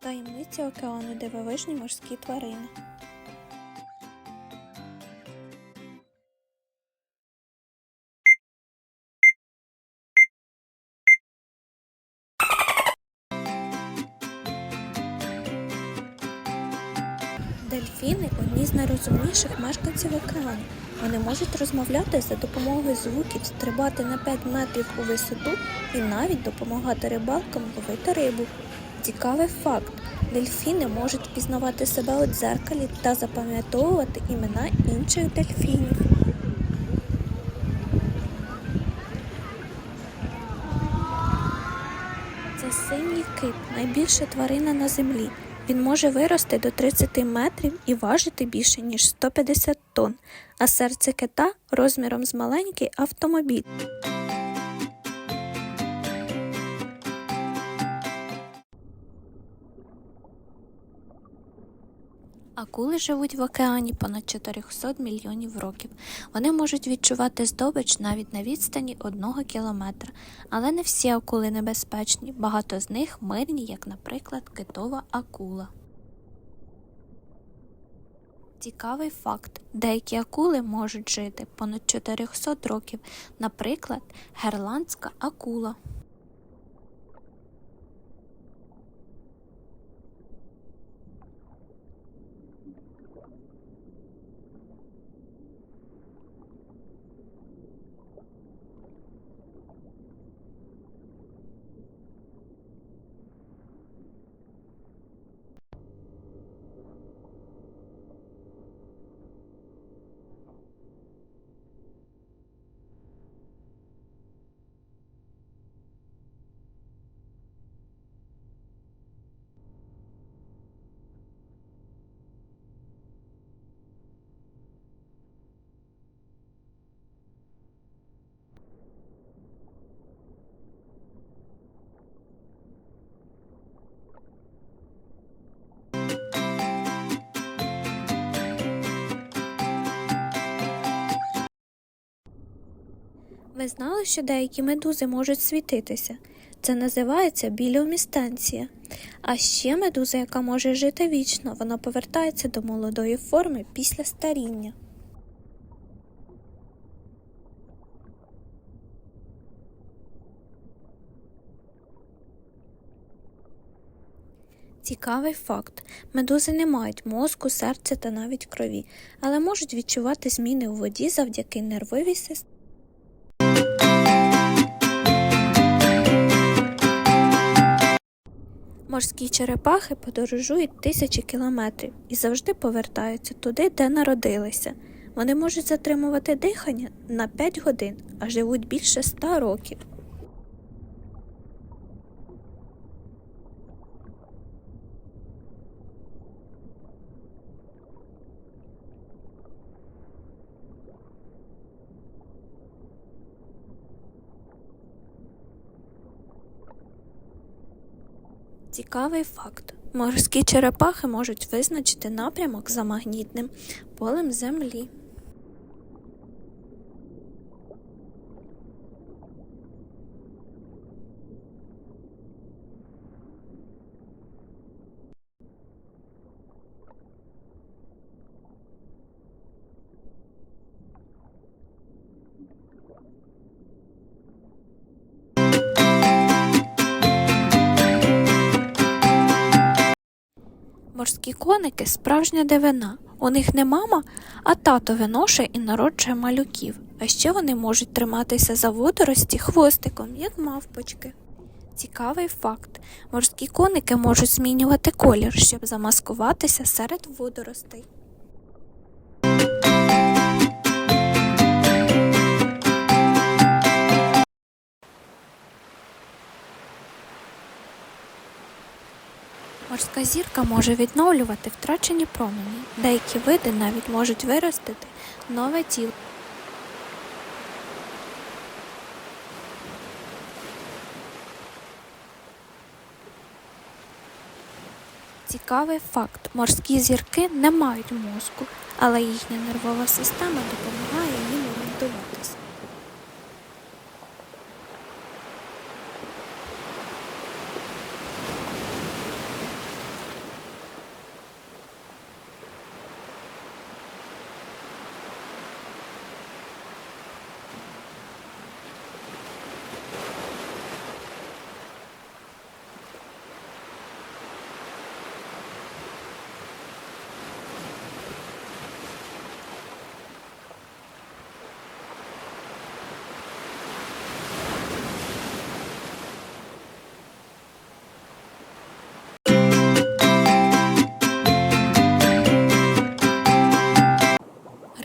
Таємниці океану дивовижні морські тварини. Дельфіни одні з найрозумніших мешканців океану. Вони можуть розмовляти за допомогою звуків, стрибати на 5 метрів у висоту і навіть допомагати рибалкам ловити рибу. Цікавий факт: дельфіни можуть впізнавати себе у дзеркалі та запам'ятовувати імена інших дельфінів. Це синій кит, найбільша тварина на землі. Він може вирости до 30 метрів і важити більше, ніж 150 тонн, а серце кита розміром з маленький автомобіль. Акули живуть в океані понад 400 мільйонів років. Вони можуть відчувати здобич навіть на відстані одного кілометра. Але не всі акули небезпечні. Багато з них мирні, як, наприклад, китова акула. Цікавий факт: деякі акули можуть жити понад 400 років, наприклад, герландська акула. Ви знали, що деякі медузи можуть світитися? Це називається біліомістанція. А ще медуза, яка може жити вічно, вона повертається до молодої форми після старіння. Цікавий факт: медузи не мають мозку, серця та навіть крові, але можуть відчувати зміни у воді завдяки нервовій системі. Морські черепахи подорожують тисячі кілометрів і завжди повертаються туди, де народилися. Вони можуть затримувати дихання на 5 годин, а живуть більше 100 років. Цікавий факт: морські черепахи можуть визначити напрямок за магнітним полем Землі. Морські коники справжня дивина. У них не мама, а тато виношує і народжує малюків. А ще вони можуть триматися за водорості хвостиком, як мавпочки. Цікавий факт: морські коники можуть змінювати колір, щоб замаскуватися серед водоростей. Морська зірка може відновлювати втрачені промені. Деякі види навіть можуть виростити нове тіло. Цікавий факт: морські зірки не мають мозку, але їхня нервова система допомагає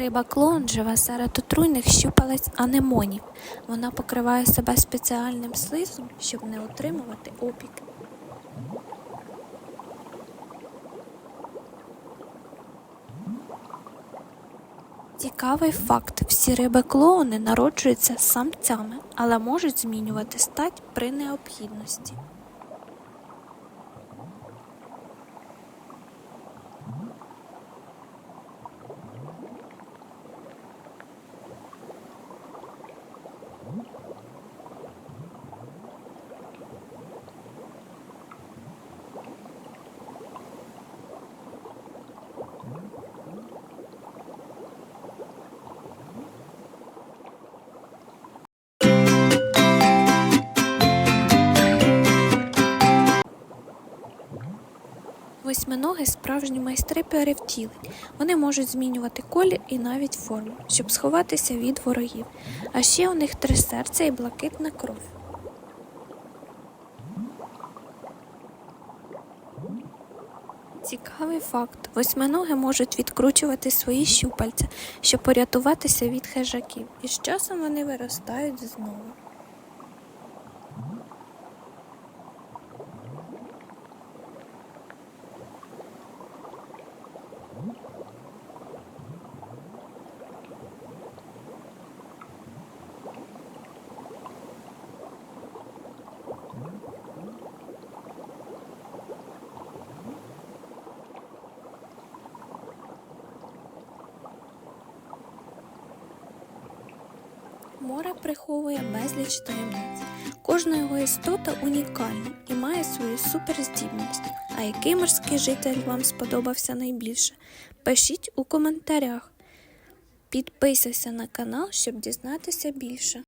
Риба клоун живе серед отруйних щупалець анемонів. Вона покриває себе спеціальним слизом, щоб не отримувати опіки. Цікавий факт: всі риби-клоуни народжуються самцями, але можуть змінювати стать при необхідності. Восьминоги справжні майстри перевтілень. Вони можуть змінювати колір і навіть форму, щоб сховатися від ворогів. А ще у них три серця і блакитна кров. Цікавий факт: восьминоги можуть відкручувати свої щупальця, щоб порятуватися від хижаків, і з часом вони виростають знову. Море приховує безліч таємниць. Кожна його істота унікальна і має свою суперздібність. А який морський житель вам сподобався найбільше? Пишіть у коментарях. Підписуйся на канал, щоб дізнатися більше.